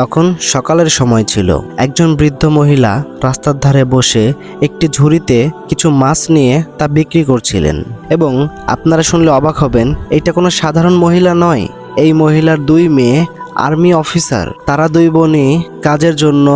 তখন সকালের সময় ছিল। একজন বৃদ্ধ মহিলা রাস্তার ধারে বসে একটি ঝুড়িতে কিছু মাছ নিয়ে তা বিক্রি করছিলেন এবং আপনারা শুনলে অবাক হবেন এটা কোনো সাধারণ মহিলা নয়। এই মহিলার দুই মেয়ে আর্মি অফিসার, তারা দুই বোনই কাজের জন্য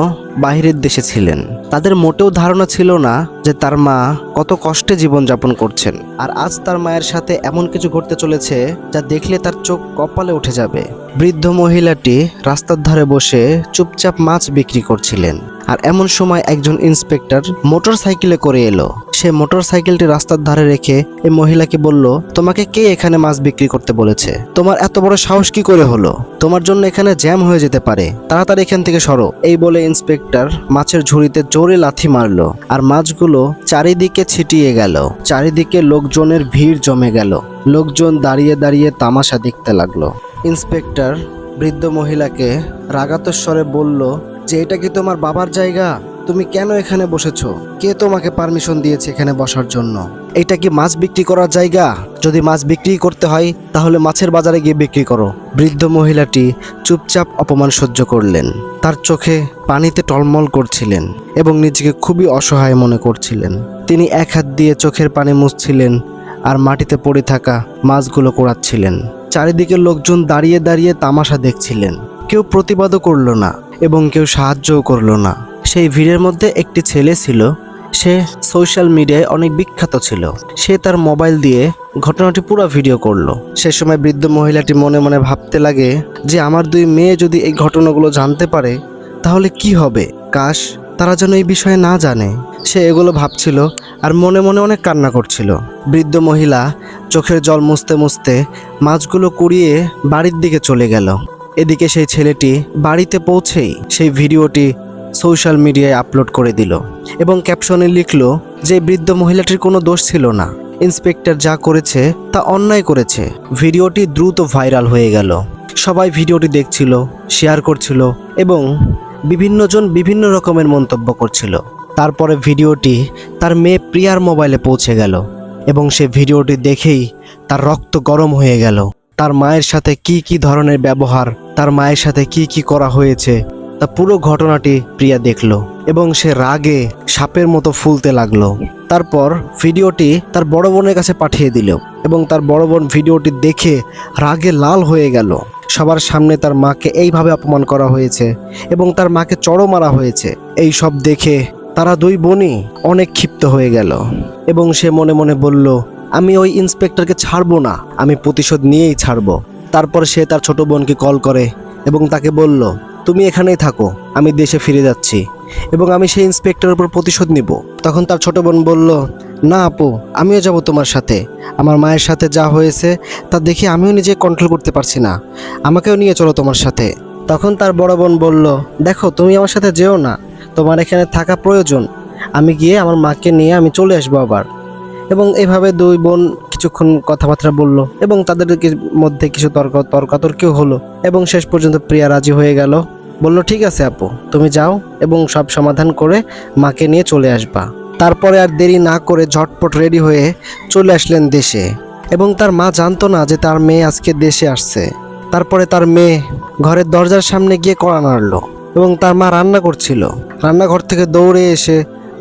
বাইরের দেশে ছিলেন। তাদের মোটেও ধারণা ছিল না যে তার মা কত কষ্টে জীবনযাপন করছেন, আর আজ তার মায়ের সাথে এমন কিছু ঘটতে চলেছে যা দেখলে তার চোখ কপালে উঠে যাবে। বৃদ্ধ মহিলাটি রাস্তার ধারে বসে চুপচাপ মাছ বিক্রি করছিলেন, আর এমন সময় একজন ইন্সপেক্টর মোটর সাইকেলে করে এলো। সে মোটর সাইকেলটি রাস্তার ধারে রেখে এই মহিলাকে বলল, তোমাকে কে এখানে মাছ বিক্রি করতে বলেছে? তোমার এত বড় সাহস কি করে হলো? তোমার জন্য এখানে জ্যাম হয়ে যেতে পারে। তাড়াতাড়ি এখান থেকে সরো। এই বলে ইন্সপেক্টর মাছের ঝুড়িতে জোরে লাথি মারলো আর মাছগুলো চারিদিকে ছিটিয়ে গেল। চারিদিকে লোকজনের ভিড় জমে গেল। লোকজন দাঁড়িয়ে দাঁড়িয়ে তামাশা দেখতে লাগল। ইন্সপেক্টর বৃদ্ধ মহিলাকে রাগাতস্বরে বলল, যে এটা কি তোমার বাবার জায়গা? তুমি কেন এখানে বসেছো? কে তোমাকে পারমিশন দিয়েছে এখানে বসার জন্য? এটা কি মাছ বিক্রি করার জায়গা? যদি মাছ বিক্রি করতে হয়, তাহলে মাছের বাজারে গিয়ে বিক্রি করো। বৃদ্ধ মহিলাটি চুপচাপ অপমান সহ্য করলেন। তার চোখে পানিতে টলমল করছিলেন এবং নিজেকে খুবই অসহায় মনে করছিলেন। তিনি এক হাত দিয়ে চোখের পানি মুছছিলেন আর মাটিতে পড়ে থাকা মাছগুলো কোড়াচ্ছিলেন। চারিদিকে লোকজন দাঁড়িয়ে দাঁড়িয়ে তামাশা দেখছিলেন। কেউ প্রতিবাদও করল না এবং কেউ সাহায্যও করল না। সেই ভিড়ের মধ্যে একটি ছেলে ছিল। সে সোশ্যাল মিডিয়ায় অনেক বিখ্যাত ছিল। সে তার মোবাইল দিয়ে ঘটনাটি পুরো ভিডিও করল। সে সময় বৃদ্ধ মহিলাটি মনে মনে ভাবতে লাগে যে, আমার দুই মেয়ে যদি এই ঘটনাগুলো জানতে পারে, তাহলে কি হবে? কাশ, তারা যেন এই বিষয়ে না জানে। সে এগুলো ভাবছিল আর মনে মনে অনেক কান্না করছিল। বৃদ্ধ মহিলা চোখের জল মুছতে মুছতে মাছগুলো কুড়িয়ে বাড়ির দিকে চলে গেল। এদিকে সেই ছেলেটি বাড়িতে পৌঁছেই সেই ভিডিওটি সোশ্যাল মিডিয়ায় আপলোড করে দিল এবং ক্যাপশনে লিখলো যে বৃদ্ধ মহিলাটির কোনো দোষ ছিল না। ইন্সপেক্টর যা করেছে তা অন্যায় করেছে। ভিডিওটি দ্রুত ভাইরাল হয়ে গেল। সবাই ভিডিওটি দেখছিল, শেয়ার করছিল এবং বিভিন্নজন বিভিন্ন রকমের মন্তব্য করছিল। তারপরে ভিডিওটি তার মেয়ে প্রিয়ার মোবাইলে পৌঁছে গেল এবং সে ভিডিওটি দেখেই তার রক্ত গরম হয়ে গেল। তার মায়ের সাথে কি কি ধরনের ব্যবহার, তার মায়ের সাথে কি কি করা হয়েছে তা পুরো ঘটনাটি প্রিয়া দেখল এবং সে রাগে সাপের মতো ফুলতে লাগল। তারপর ভিডিওটি তার বড় বোনের কাছে পাঠিয়ে দিল এবং তার বড় বোন ভিডিওটি দেখে রাগে লাল হয়ে গেল। সবার সামনে তার মাকে এইভাবে অপমান করা হয়েছে এবং তার মাকে চড়ো মারা হয়েছে। এই সব দেখে তারা দুই বোনই অনেক ক্ষিপ্ত হয়ে গেল এবং সে মনে মনে বলল, আমি ওই ইন্সপেক্টরকে ছাড়বো না, আমি প্রতিশোধ নিয়েই ছাড়বো। তারপর সে তার ছোট বোনকে কল করে এবং তাকে বলল তুমি এখানেই থাকো, আমি দেশে ফিরে যাচ্ছি। এবং আমি সেই ইন্সপেক্টরের উপর প্রতিশোধ নিব। তখন তার ছোট বোন বলল, না আপু, আমিও যাব তোমার সাথে। আমার মায়ের সাথে যা হয়েছে, তা দেখে আমিও নিজে কন্ট্রোল করতে পারছি না। আমাকেও নিয়ে চলো তোমার সাথে। তখন তার বড় বোন বলল, দেখো, তুমি আমার সাথে যেও না। তোমার এখানে থাকা প্রয়োজন। আমি গিয়ে আমার মাকে নিয়ে আমি চলে আসব আবার। এবং এভাবে দুই বোন কিছুক্ষণ কথাবার্তা বলল এবং তাদের মধ্যে কিছু তর্ক, তর্কাতর্কিও হলো এবং শেষ পর্যন্ত প্রিয়া রাজি হয়ে গেল। বলল, ঠিক আছে আপু, তুমি যাও এবং সব সমাধান করে মাকে নিয়ে চলে আসবা। তারপরে আর দেরি না করে ঝটপট রেডি হয়ে চলে আসলেন দেশে এবং তার মা জানতো না যে তার মেয়ে আজকে দেশে আসছে। তারপরে তার মেয়ে ঘরের দরজার সামনে গিয়ে কড়া নাড়লো এবং তার মা রান্না করছিল। রান্নাঘর থেকে দৌড়ে এসে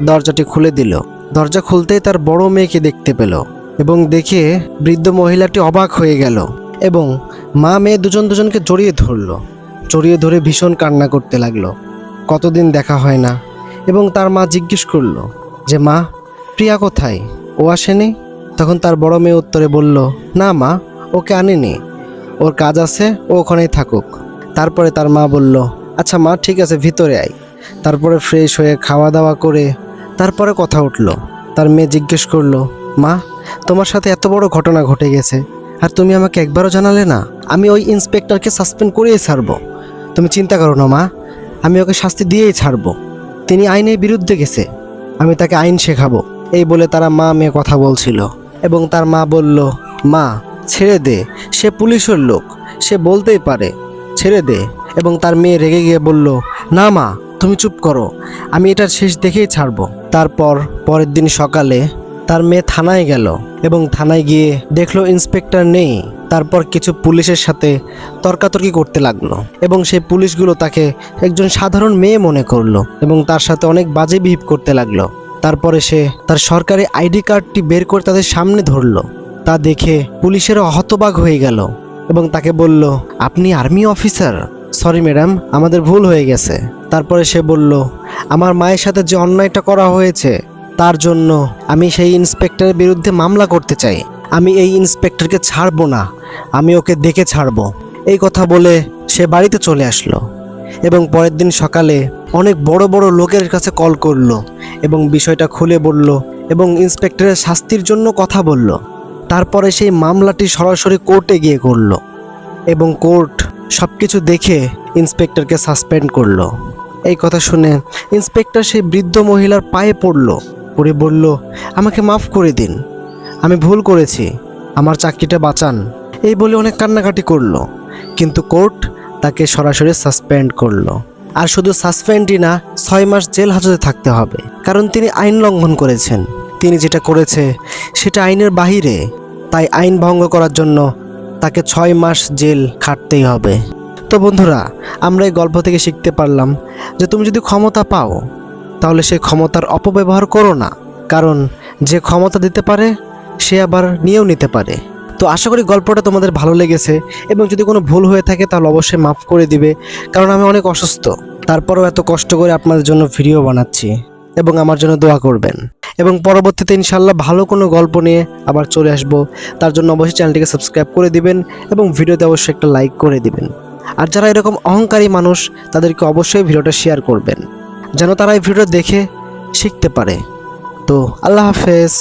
দরজাটি খুলে দিল। দরজা খুলতেই তার বড় মেয়েকে দেখতে পেল। এবং দেখে বৃদ্ধ মহিলাটি অবাক হয়ে গেল এবং মা মেয়ে দুজন দুজনকে জড়িয়ে ধরলো। জড়িয়ে ধরে ভীষণ কান্না করতে লাগল। কতদিন দেখা হয় না এবং তার মা জিজ্ঞেস করল যে, মা, প্রিয়া কোথায়? ও আসেনি? তখন তার বড় মেয়ে উত্তরে বলল, না মা, ওকে আনেনি। ওর কাজ আছে, ও ওখানেই থাকুক। তারপরে তার মা বলল আচ্ছা মা, ঠিক আছে, ভিতরে আয়। তারপরে ফ্রেশ হয়ে খাওয়া দাওয়া করে তারপরে কথা উঠল। তার মেয়ে জিজ্ঞেস করল, মা তোমার সাথে এত বড় ঘটনা ঘটে গেছে। আর তুমি আমাকে একবারও জানালে না? আমি ওই ইন্সপেক্টরকে সাসপেন্ড করিয়ে ছাড়বো। তুমি চিন্তা করো না, মা। আমি ওকে শাস্তি দিয়েই ছাড়বো। তিনি আইনের বিরুদ্ধে গেছে। আমি তাকে আইন শেখাবো। এই বলে তারা মা মেয়ে কথা বলছিল। এবং তার মা বলল, মা, ছেড়ে দে। সে পুলিশের লোক। সে বলতেই পারে। ছেড়ে দে। এবং তার মেয়ে রেগে গিয়ে বলল, না, মা, তুমি চুপ করো। আমি এটার শেষ দেখেই ছাড়বো। তারপর পরের দিন সকালে তার মেয়ে থানায় গেল এবং থানায় গিয়ে দেখল ইন্সপেক্টর নেই। তারপর কিছু পুলিশের সাথে তর্কাতর্কি করতে লাগল এবং সেই পুলিশগুলো তাকে একজন সাধারণ মেয়ে মনে করল এবং তার সাথে অনেক বাজে বিহেভ করতে লাগল। তারপরে সে তার সরকারি আইডি কার্ডটি বের করে তাদের সামনে ধরলো। তা দেখে পুলিশেরা হতবাক হয়ে গেল এবং তাকে বলল, আপনি আর্মি অফিসার? সরি ম্যাডাম, আমাদের ভুল হয়ে গেছে। তারপরে সে বলল, আমার মায়ের সাথে যে অন্যায়টা করা হয়েছে তার জন্য আমি সেই ইন্সপেক্টরের বিরুদ্ধে মামলা করতে চাই। আমি এই ইন্সপেক্টরকে ছাড়বো না। আমি ওকে দেখে ছাড়বো। এই কথা বলে সে বাড়িতে চলে আসলো এবং পরের দিন সকালে অনেক বড় বড় লোকের কাছে কল করল এবং বিষয়টা খুলে বলল এবং ইন্সপেক্টরের শাস্তির জন্য কথা বলল। তারপরে সেই মামলাটি সরাসরি কোর্টে গিয়ে করল এবং কোর্ট সব কিছু দেখে ইন্সপেক্টরকে সাসপেন্ড করল। এই কথা শুনে ইন্সপেক্টর সেই বৃদ্ধ মহিলার পায়ে পড়ল। পড়ে বলল, আমাকে মাফ করে দিন। আমি ভুল করেছি। আমার চাকরিটা বাঁচান। এই বলে অনেক কান্নাকাটি করল। কিন্তু কোর্ট তাকে সরাসরি সাসপেন্ড করল। আর শুধু সাসপেন্ডই না, ছয় মাস জেল হাজতে থাকতে হবে। কারণ তিনি আইন লঙ্ঘন করেছেন। তিনি যেটা করেছে, সেটা আইনের বাহিরে। তাই আইন ভঙ্গ করার জন্য তাকে ছয় মাস জেল খাটতেই হবে। তো বন্ধুরা, আমরা এই গল্প থেকে শিখতে পারলাম যে তুমি যদি ক্ষমতা পাও তাহলে সেই ক্ষমতার অপব্যবহার করো না। কারণ যে ক্ষমতা দিতে পারে, সে আবার নিয়েও নিতে পারে। তো আশা করি গল্পটা তোমাদের ভালো লেগেছে এবং যদি কোনো ভুল হয়ে থাকে তাহলে অবশ্যই মাফ করে দিবে, কারণ আমি অনেক অসুস্থ। তারপরেও এত কষ্ট করে আপনাদের জন্য ভিডিও বানাচ্ছি এবং আমার জন্য দোয়া করবেন। এবং পরবর্তীতে ইনশাল্লাহ ভালো কোনো গল্প নিয়ে আবার চলে আসব। তার জন্য অবশ্যই চ্যানেলটিকে সাবস্ক্রাইব করে দিবেন এবং ভিডিওতে অবশ্যই একটা লাইক করে দিবেন। আর যারা এরকম অহংকারী মানুষ, তাদেরকে অবশ্যই ভিডিওটা শেয়ার করবেন। যেন তারা এই ভিডিও দেখে শিখতে পারে। তো আল্লাহ হাফেজ।